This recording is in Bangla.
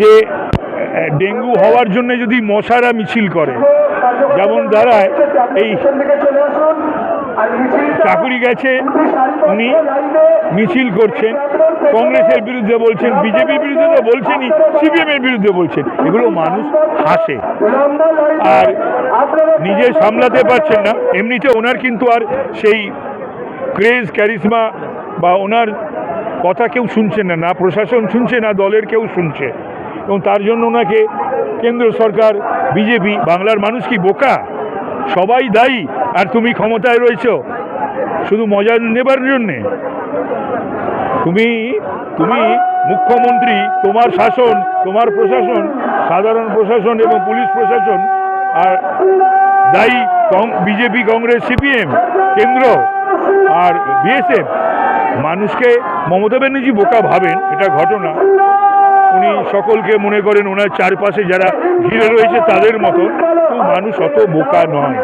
যে ডেঙ্গু হওয়ার জন্য যদি মশারা মিছিল করে, যেমন দাঁড়ায় এই চাকুরি গেছে, উনি মিছিল করছেন। কংগ্রেসের বিরুদ্ধে বলছেন, বিজেপির বিরুদ্ধে তো বলছেনই সিপিএম এর বিরুদ্ধে বলছেন। এগুলো মানুষ হাসে। আর নিজে সামলাতে পারছেন না। এমনিতে ওনার কিন্তু আর সেই ক্রেজ ক্যারিসমা বা ওনার কথা কেউ শুনছে না না প্রশাসন শুনছে, না দলের কেউ শুনছে। এবং তার জন্য ওনাকে কেন্দ্র সরকার, বিজেপি, বাংলার মানুষ কি বোকা? সবাই দায়ী। আর তুমি ক্ষমতায় রয়েছ। শুধু মজা নেবার জন্যে। তুমি তুমি মুখ্যমন্ত্রী, তোমার শাসন, তোমার প্রশাসন, সাধারণ প্রশাসন এবং পুলিশ প্রশাসন, আর দায়ী বিজেপি, কংগ্রেস, সিপিএম, কেন্দ্র, আর বিএসএফ। মানুষকে মমতা ব্যানার্জি বোকা ভাবেন, এটা ঘটনা। সকলকে মনে করেন ওনার চারপাশে যারা ঘিরে রয়েছে তাদের মতো মানুষ অত বোকা নয়।